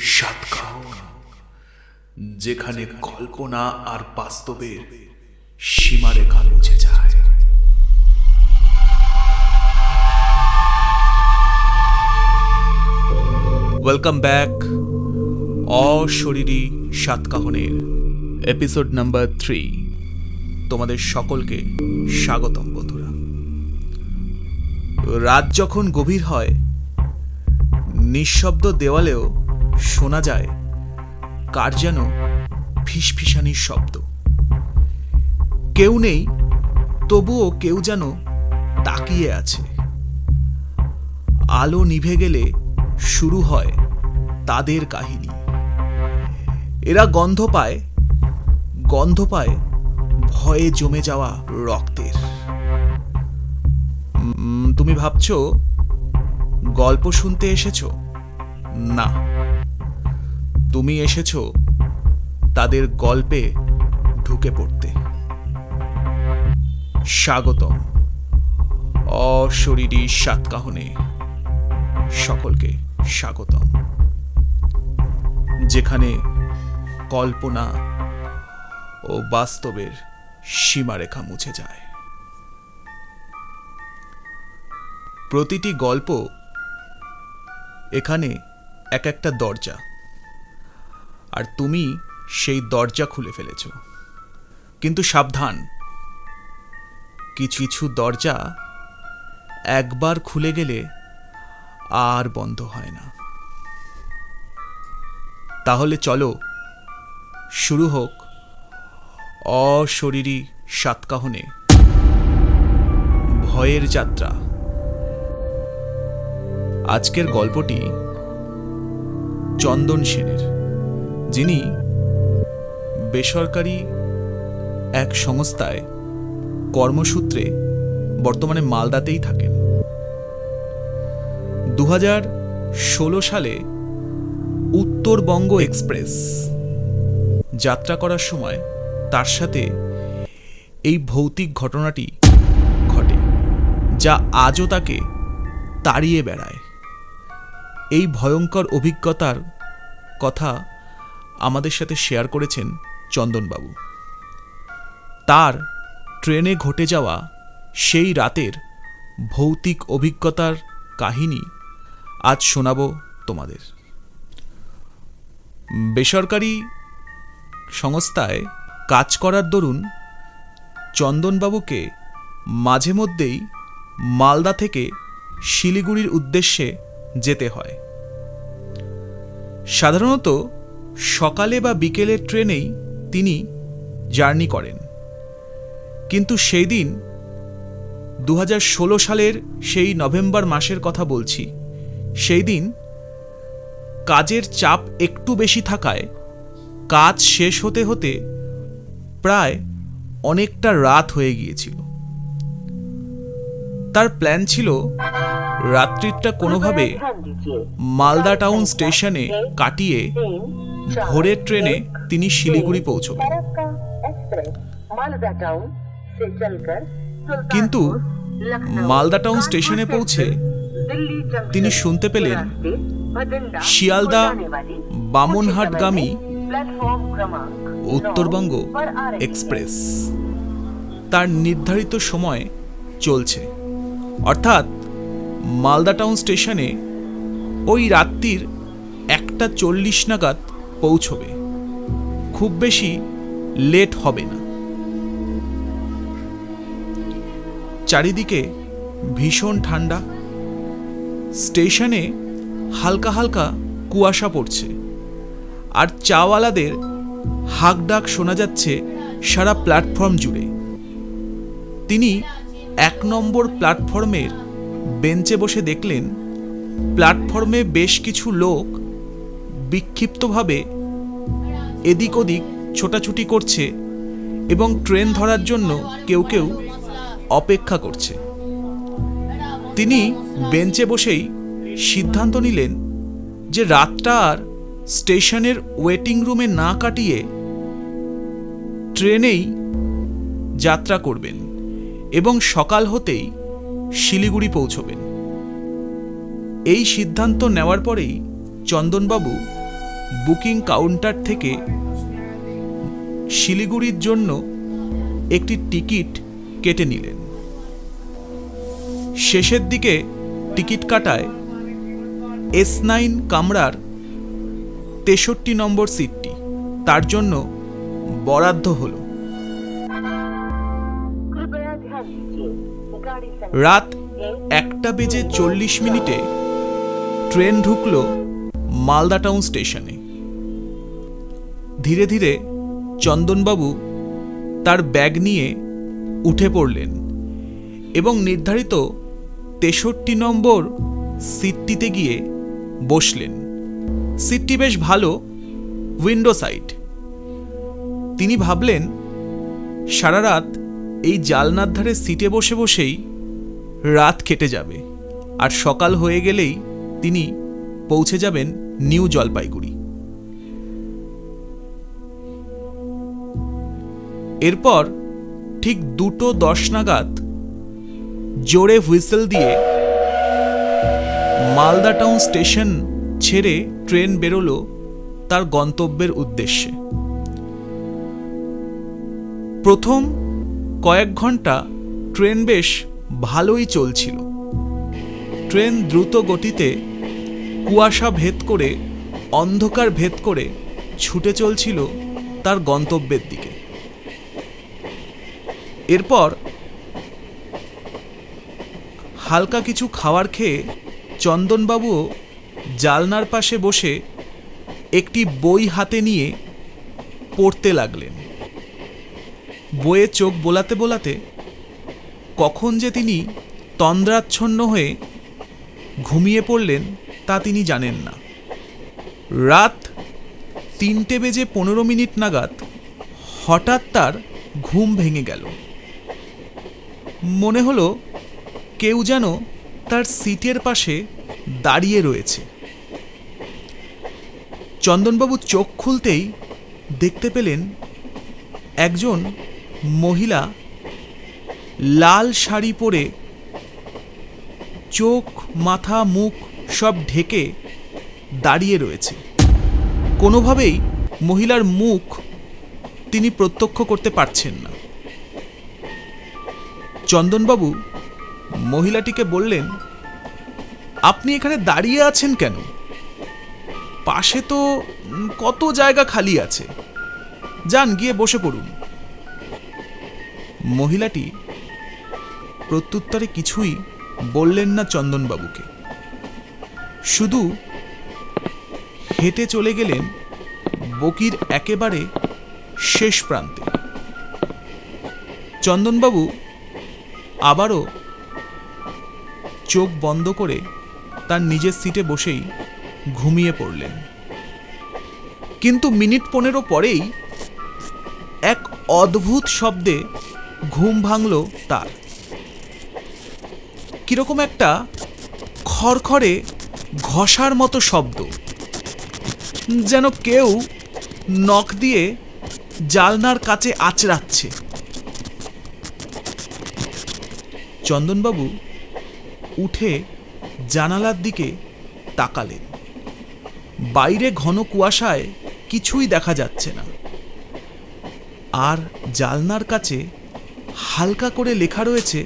সাতকাহন যেখানে কল্পনা আর বাস্তবের সীমারেখা মুছে যায়। ওয়েলকাম ব্যাক অশরীরী সাতকাহনের এপিসোড নাম্বার থ্রি তোমাদের সকলকে স্বাগতম বন্ধুরা। রাত যখন গভীর হয় নিঃশব্দ দেওয়ালেও শোনা যায় কার যেন ফিসফিসানির শব্দ। কেউ নেই, তবুও কেউ যেন তাকিয়ে আছে। আলো নিভে গেলে শুরু হয় তাদের কাহিনী। এরা গন্ধ পায় গন্ধ পায় ভয়ে জমে যাওয়া রক্তের। তুমি ভাবছ, গল্প শুনতে এসেছ? না। তুমি এসেছ তাদের গল্পে ঢুকে পড়তে। স্বাগতম। অশরীরী সাতকাহনে সকলকে স্বাগতম। যেখানে কল্পনা ও বাস্তবের সীমারেখা মুছে যায়। প্রতিটি গল্প এখানে এক একটা দরজা। আর তুমি সেই দরজা খুলে ফেলেছ। কিন্তু সাবধান। কিছু কিছু দরজা একবার খুলে গেলে আর বন্ধ হয় না। তাহলে চলো, শুরু হোক অশরীরী সাতকাহনে। ভয়ের যাত্রা। আজকের গল্পটি চন্দন সেনের, যিনি বেসরকারি এক সংস্থায় কর্মসূত্রে বর্তমানে মালদাতেই থাকেন। দু ষোলো সালে উত্তরবঙ্গ এক্সপ্রেস যাত্রা করার সময় তার সাথে এই ভৌতিক ঘটনাটি ঘটে, যা আজও তাকে তাড়িয়ে বেড়ায়। এই ভয়ঙ্কর অভিজ্ঞতার কথা আমাদের সাথে শেয়ার করেছেন চন্দনবাবু। তার ট্রেনে ঘটে যাওয়া সেই রাতের ভৌতিক অভিজ্ঞতার কাহিনী আজ শোনাবো তোমাদের। বেসরকারি সংস্থায় কাজ করার দরুন চন্দনবাবুকে মাঝে মধ্যেই মালদা থেকে শিলিগুড়ির উদ্দেশ্যে যেতে হয়। সাধারণত সকালে বা বিকেলের ট্রেনেই তিনি জার্নি করেন। কিন্তু সেই দিন দু হাজার ষোলো সালের সেই নভেম্বর মাসের কথা বলছি, সেই দিন কাজের চাপ একটু বেশি থাকায় কাজ শেষ হতে হতে প্রায় অনেকটা রাত হয়ে গিয়েছিল। তার প্ল্যান ছিল রাত্রিটা কোনোভাবে মালদা টাউন স্টেশনে কাটিয়ে ভোরের ট্রেনে তিনি শিলিগুড়ি পৌঁছবেন। কিন্তু মালদা টাউন স্টেশনে পৌঁছে তিনি শুনতে পেলেন শিয়ালদা বামনহাটগামী উত্তরবঙ্গ এক্সপ্রেস। তার নির্ধারিত সময় চলছে। অর্থাৎ মালদা টাউন স্টেশনে ওই রাত্রির একটা চল্লিশ নাগাদ পৌঁছবে। খুব বেশি লেট হবে না। চারিদিকে ভীষণ ঠান্ডা। স্টেশনে হালকা হালকা কুয়াশা পড়ছে। আর চাওয়ালাদের হাক ডাক শোনা যাচ্ছে সারা প্ল্যাটফর্ম জুড়ে। তিনি এক নম্বর প্ল্যাটফর্মের বেঞ্চে বসে দেখলেন, প্ল্যাটফর্মে বেশ কিছু লোক বিক্ষিপ্তভাবে এদিক ওদিক ছোটাছুটি করছে এবং ট্রেন ধরার জন্য কেউ কেউ অপেক্ষা করছে। তিনি বেঞ্চে বসেই সিদ্ধান্ত নিলেন যে রাতটা আর স্টেশনের ওয়েটিং রুমে না কাটিয়ে ট্রেনেই যাত্রা করবেন এবং সকাল হতেই শিলিগুড়ি পৌঁছবেন। এই সিদ্ধান্ত নেওয়ার পরেই চন্দনবাবু বুকিং কাউন্টার থেকে শিলিগুড়ির জন্য একটি টিকিট কেটে নিলেন। শেষের দিকে টিকিট কাটায় এস নাইন কামরার তেষট্টি নম্বর সিটটি। তার জন্য বরাদ্দ হলো। রাত একটা বেজে চল্লিশ মিনিটে ট্রেন ঢুকল মালদা টাউন স্টেশনে। ধীরে ধীরে চন্দনবাবু তার ব্যাগ নিয়ে উঠে পড়লেন এবং নির্ধারিত তেষট্টি নম্বর সিটটিতে গিয়ে বসলেন। সিটটি বেশ ভালো, উইন্ডো সাইড। তিনি ভাবলেন, সারা রাত এই জালনার ধারে সিটে বসে বসেই রাত কেটে যাবে। আর সকাল হয়ে গেলেই তিনি পৌঁছে যাবেন নিউ জলপাইগুড়ি। এরপর ঠিক দুটো দশ নাগাদ জোরে হুইসেল দিয়ে মালদা টাউন স্টেশন ছেড়ে ট্রেন বেরোলো তার গন্তব্যের উদ্দেশ্যে। প্রথম কয়েক ঘণ্টা ট্রেন বেশ ভালোই চলছিল। ট্রেন দ্রুত গতিতে কুয়াশা ভেদ করে, অন্ধকার ভেদ করে ছুটে চলছিল তার গন্তব্যের দিকে। এরপর হালকা কিছু খাওয়ার খেয়ে চন্দনবাবুও জালনার পাশে বসে একটি বই হাতে নিয়ে পড়তে লাগলেন। বইয়ে চোখ বোলাতে বোলাতে কখন যে তিনি তন্দ্রাচ্ছন্ন হয়ে ঘুমিয়ে পড়লেন তা তিনি জানেন না। রাত তিনটে বেজে পনেরো মিনিট নাগাদ হঠাৎ তার ঘুম ভেঙে গেল। মনে হলো কেউ যেন তার সিটের পাশে দাঁড়িয়ে রয়েছে। চন্দনবাবু চোখ খুলতেই দেখতে পেলেন একজন মহিলা লাল শাড়ি পরে চোখ, মাথা, মুখ সব ঢেকে দাঁড়িয়ে রয়েছে। কোনোভাবেই মহিলার মুখ তিনি প্রত্যক্ষ করতে পারছেন না। চন্দনবাবু মহিলাটিকে বললেন, আপনি এখানে দাঁড়িয়ে আছেন কেন? পাশে তো কত জায়গা খালি আছে। যান, গিয়ে বসে পড়ুন। মহিলাটি প্রত্যুত্তরে কিছুই বললেন না চন্দনবাবুকে। শুধু হেঁটে চলে গেলেন বকির একেবারে শেষ প্রান্তে। চন্দনবাবু আবারও চোখ বন্ধ করে তার নিজের সিটে বসেই ঘুমিয়ে পড়লেন। কিন্তু মিনিট পনেরো পরেই এক অদ্ভুত শব্দে ঘুম ভাঙল তার। কীরকম একটা খড়খড়ে ঘষার মতো শব্দ। যেন কেউ নখ দিয়ে জালনার কাছে আঁচড়াচ্ছে। চন্দনবাবু উঠে জানালার দিকে তাকালেন। বাইরে ঘন কুয়াশায় কিছুই দেখা যাচ্ছে না। আর জালনার কাছে হালকা করে লেখা রয়েছে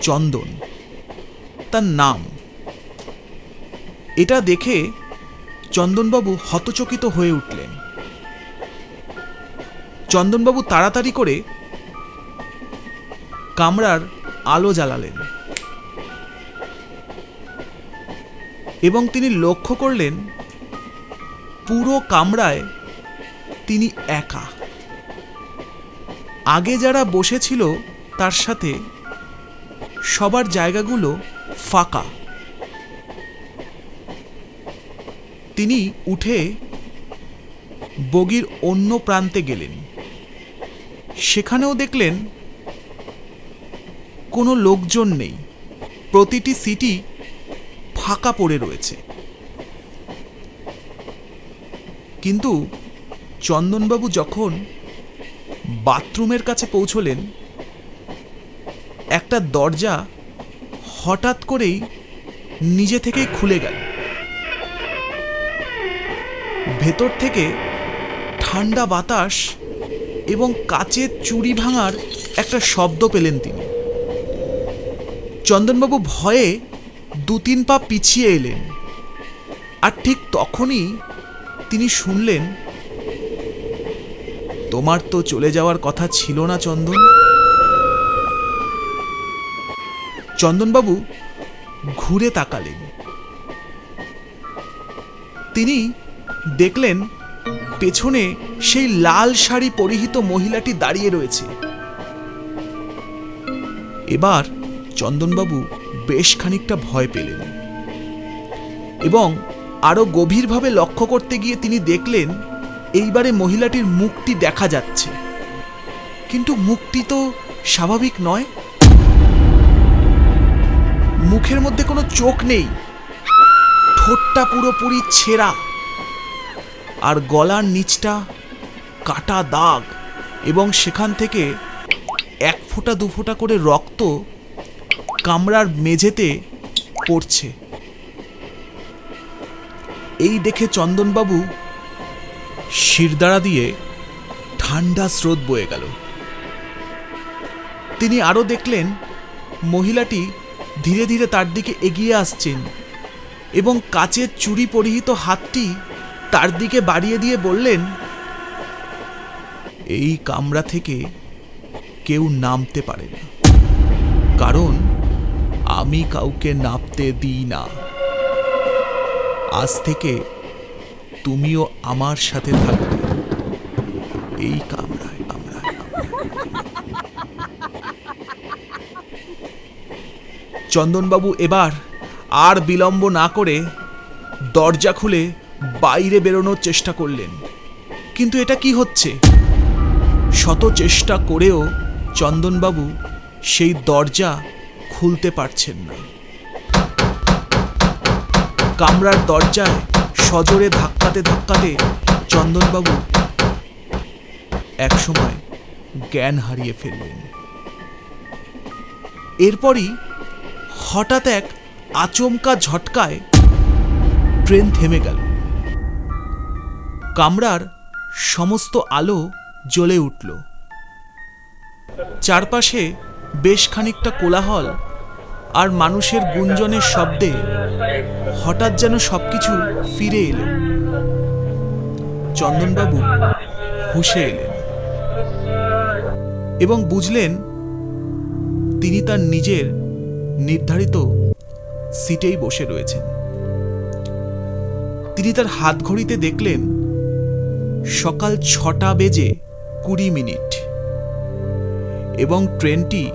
চন্দন। তার নাম। এটা দেখে চন্দনবাবু হতচকিত হয়ে উঠলেন। চন্দনবাবু তাড়াতাড়ি করে কামরার আলো জ্বালালেন। এবং তিনি লক্ষ্য করলেন পুরো কামরায় তিনি একা। আগে যারা বসেছিল, তার সাথে সবার জায়গাগুলো ফাঁকা। তিনি উঠে বগির অন্য প্রান্তে গেলেন। সেখানেও দেখলেন কোনো লোকজন নেই। প্রতিটি সিটই ফাঁকা পড়ে রয়েছে। কিন্তু চন্দনবাবু যখন বাথরুমের কাছে পৌঁছলেন, একটা দরজা হঠাৎ করেই নিজে থেকেই খুলে গেল। ভেতর থেকে ঠান্ডা বাতাস এবং কাচের চুরি ভাঙার একটা শব্দ পেলেন তিনি। চন্দনবাবু ভয়ে দু তিন পা পিছিয়ে এলেন। আর ঠিক তখনই তিনি শুনলেন তোমার তো চলে যাওয়ার কথা ছিল না, চন্দন। চন্দনবাবু ঘুরে তাকালেন। তিনি দেখলেন পেছনে সেই লাল শাড়ি পরিহিত মহিলাটি দাঁড়িয়ে রয়েছে। এবার চন্দনবাবু বেশ খানিকটা ভয় পেলেন এবং আরও গভীরভাবে লক্ষ্য করতে গিয়ে তিনি দেখলেন এইবারে মহিলাটির মুখটি দেখা যাচ্ছে। কিন্তু মুখটি তো স্বাভাবিক নয়। মুখের মধ্যে কোনো চোখ নেই। ঠোঁটটা পুরোপুরি ছেঁড়া। আর গলার নিচটা কাটা দাগ এবং সেখান থেকে এক ফোঁটা, দু ফোঁটা করে রক্ত কামরার মেঝেতে পড়ছে। এই দেখে চন্দনবাবু শিরদাঁড়া দিয়ে ঠান্ডা স্রোত বয়ে গেল। তিনি আরও দেখলেন, মহিলাটি ধীরে ধীরে তার দিকে এগিয়ে আসছেন এবং কাচের চুরি পরিহিত হাতটি তার দিকে বাড়িয়ে দিয়ে বললেন, এই কামরা থেকে কেউ নামতে পারে না। কারণ আমি কাউকে নামতে দিই না। আজ থেকে তুমিও আমার সাথে থাকবে। এই কামরায় কামরায় চন্দনবাবু, এবার আর বিলম্ব না করে দরজা খুলে বাইরে বেরোনোর চেষ্টা করলেন। কিন্তু এটা কি হচ্ছে? শত চেষ্টা করেও চন্দনবাবু সেই দরজা খুলতে পারছেন না। কামরার দরজায় সজোরে ধাক্কাতে ধাক্কাতে চন্দনবাবু একসময় জ্ঞান হারিয়ে ফেললেন। এরপরই হঠাৎ এক আচমকা ঝটকায় ট্রেন থেমে গেল। কামরার সমস্ত আলো জ্বলে উঠল। চারপাশে বেশ খানিকটা কোলাহল আর মানুষের গুঞ্জনের শব্দে হঠাৎ যেন সবকিছু ফিরে এলো। চন্দনবাবু হুঁশে এলেন এবং বুঝলেন তিনি তার নিজের নির্ধারিত সিটেই বসে রয়েছেন। তিনি তার হাত ঘড়িতে দেখলেন সকাল ছটা বেজে কুড়ি মিনিট এবং ট্রেনটি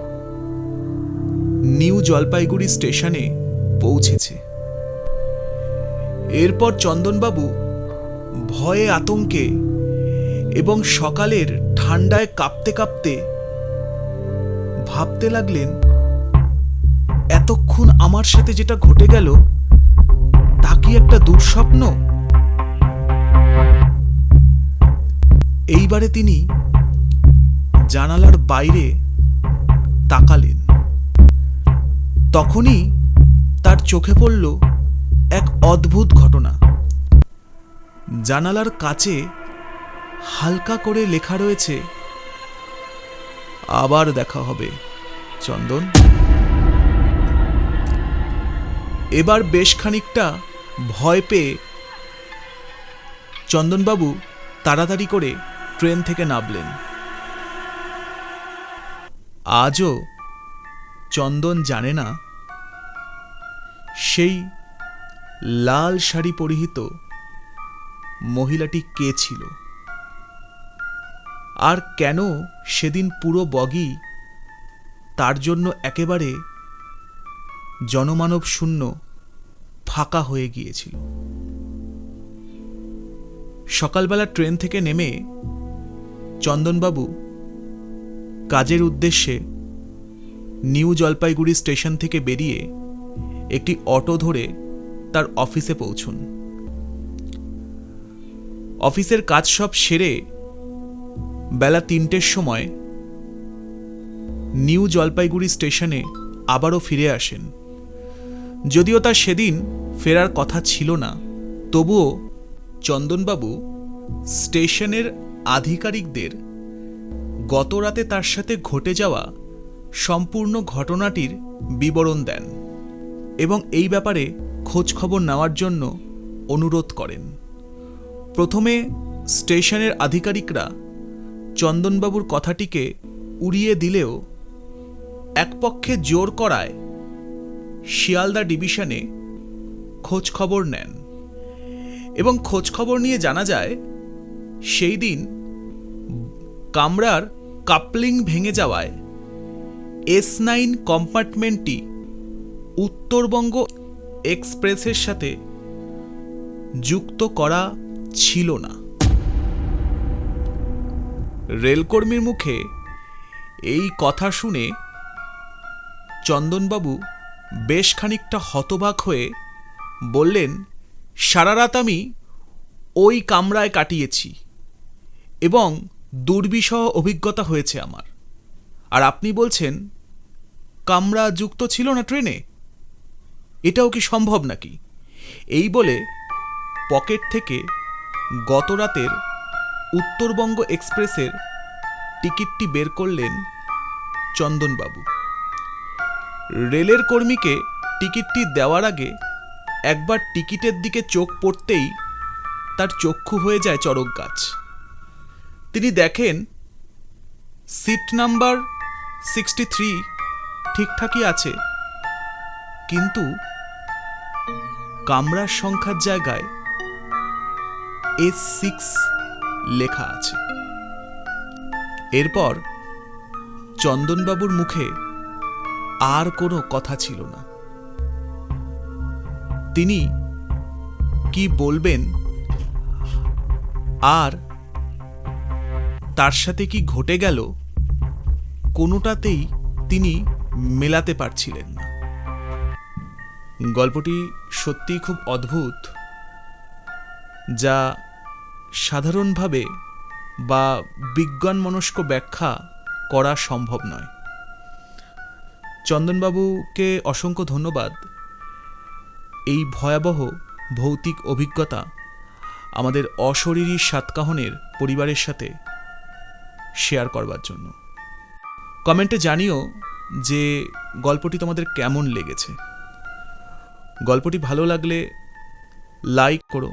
নিউ জলপাইগুড়ি স্টেশনে পৌঁছেছে। এরপর চন্দনবাবু ভয়ে আতঙ্কে এবং সকালের ঠান্ডায় কাঁপতে কাঁপতে ভাবতে লাগলেন, এতক্ষণ আমার সাথে যেটা ঘটে গেল, তা কি একটা দুঃস্বপ্ন? এইবারে তিনি জানালার বাইরে তাকালেন। তখনই তার চোখে পড়ল এক অদ্ভুত ঘটনা। জানালার কাছে হালকা করে লেখা রয়েছে, আবার দেখা হবে, চন্দন। এবার বেশ খানিকটা ভয় পেয়ে চন্দনবাবু তাড়াতাড়ি করে ট্রেন থেকে নামলেন। আজও চন্দন জানে না সেই লাল শাড়ি পরিহিত মহিলাটি কে ছিল? আর কেন সেদিন পুরো বগি তার জন্য একেবারে জনমানব শূন্য ফাঁকা হয়ে গিয়েছিল? সকালবেলা ট্রেন থেকে নেমে চন্দনবাবু কাজের উদ্দেশ্যে নিউ জলপাইগুড়ি স্টেশন থেকে বেরিয়ে একটি অটো ধরে তার অফিসে পৌঁছুন। অফিসের কাজ সব সেরে বেলা তিনটের সময় নিউ জলপাইগুড়ি স্টেশনে আবারও ফিরে আসেন। যদিও তার সেদিন ফেরার কথা ছিল না, তবুও চন্দনবাবু স্টেশনের আধিকারিকদের গত রাতে তার সাথে ঘটে যাওয়া সম্পূর্ণ ঘটনাটির বিবরণ দেন। এবং এই ব্যাপারে খোঁজ খবর নেওয়ার জন্য অনুরোধ করেন। প্রথমে স্টেশনের আধিকারিকরা চন্দনবাবুর কথাটিকে উড়িয়ে দিলেও এক পক্ষে জোর করায় শিয়ালদা ডিভিশনে খোঁজ খবর নেন এবং খোঁজ খবর নিয়ে জানা যায়, সেই দিন কামরার কাপলিং ভেঙে যাওয়ায় এস নাইন কম্পার্টমেন্টটি উত্তরবঙ্গ এক্সপ্রেসের সাথে যুক্ত করা ছিল না। রেলকর্মীর মুখে এই কথা শুনে চন্দনবাবু বেশ খানিকটা হতবাক হয়ে বললেন, সারা রাত আমি ওই কামরায় কাটিয়েছি এবং দুর্বিষহ অভিজ্ঞতা হয়েছে আমার। আর আপনি বলছেন, কামরা যুক্ত ছিল না ট্রেনে? এটাও কি সম্ভব নাকি? এই বলে পকেট থেকে গত রাতের উত্তরবঙ্গ এক্সপ্রেসের টিকিটটি বের করলেন চন্দনবাবু। রেলের কর্মীকে টিকিটটি দেওয়ার আগে একবার টিকিটের দিকে চোখ পড়তেই তার চক্ষু হয়ে যায় চড়ক গাছ। তিনি দেখেন সিট নাম্বার সিক্সটি থ্রি ঠিকঠাকই আছে। কিন্তু কামরার সংখ্যার জায়গায় এস সিক্স লেখা আছে। এরপর চন্দনবাবুর মুখে আর কোনো কথা ছিল না। তিনি কি বলবেন আর তার সাথে কি ঘটে গেল কোনোটাতেই তিনি মেলাতে পারছিলেন না। গল্পটি সত্যিই খুব অদ্ভুত, যা সাধারণভাবে বা বিজ্ঞানমনস্ক ব্যাখ্যা করা সম্ভব নয়। চন্দনবাবুকে অসংখ্য ধন্যবাদ। এই ভয়াবহ ভৌতিক অভিজ্ঞতা আমাদের অশরীরী সাতকাহনের পরিবারের সাথে শেয়ার করবার জন্য। কমেন্টে জানিও যে গল্পটি তোমাদের কেমন লেগেছে। গল্পটি ভালো লাগলে লাইক করো।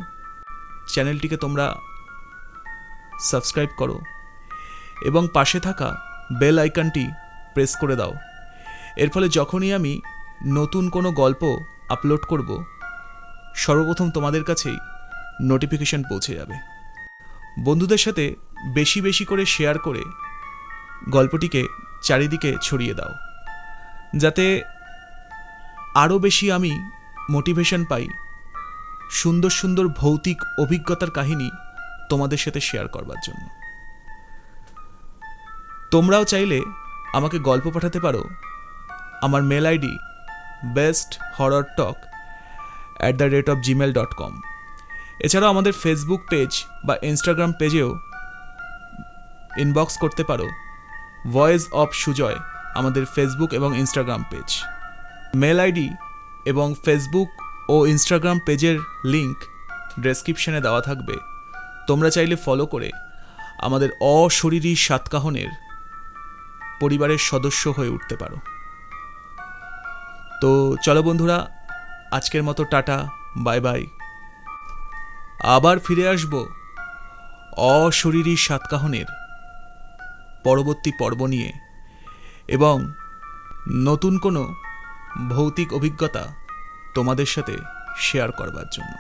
চ্যানেলটিকে তোমরা সাবস্ক্রাইব করো। এবং পাশে থাকা বেল আইকনটি প্রেস করে দাও। এর ফলে যখনই আমি নতুন কোনো গল্প আপলোড করব, সর্বপ্রথম তোমাদের কাছেই নোটিফিকেশন পৌঁছে যাবে। বন্ধুদের সাথে বেশি বেশি করে শেয়ার করে গল্পটিকে চারিদিকে ছড়িয়ে দাও। যাতে আরও বেশি আমি মোটিভেশন পাই। সুন্দর সুন্দর ভৌতিক অভিজ্ঞতার কাহিনী তোমাদের সাথে শেয়ার করবার জন্য। তোমরাও চাইলে আমাকে গল্প পাঠাতে পারো। আমার mail ID best horror talk at the rate of Gmail dot com এছাড়াও আমাদের ফেসবুক পেজ বা ইনস্টাগ্রাম পেজেও ইনবক্স করতে পারো। ভয়েস অফ সুজয় আমাদের ফেসবুক এবং ইনস্টাগ্রাম পেজ মেল আইডি এবং ফেসবুক ও ইনস্টাগ্রাম পেজের লিংক ডেসক্রিপশনে দেওয়া থাকবে। তোমরা চাইলে ফলো করে আমাদের অশরীরী সাতকাহনের পরিবারের সদস্য হয়ে উঠতে পারো। তো চলো বন্ধুরা, আজকের মতো টাটা বাই বাই আবার ফিরে আসব অশরীরী সাতকাহনের পরবর্তী পর্ব নিয়ে। এবং নতুন কোনো ভৌতিক অভিজ্ঞতা তোমাদের সাথে শেয়ার করবার জন্য।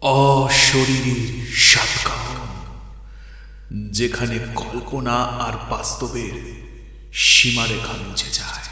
অশরীরীর সাক্ষাৎ যেখানে কল্পনা আর বাস্তবের সীমারেখা মুছে যায়।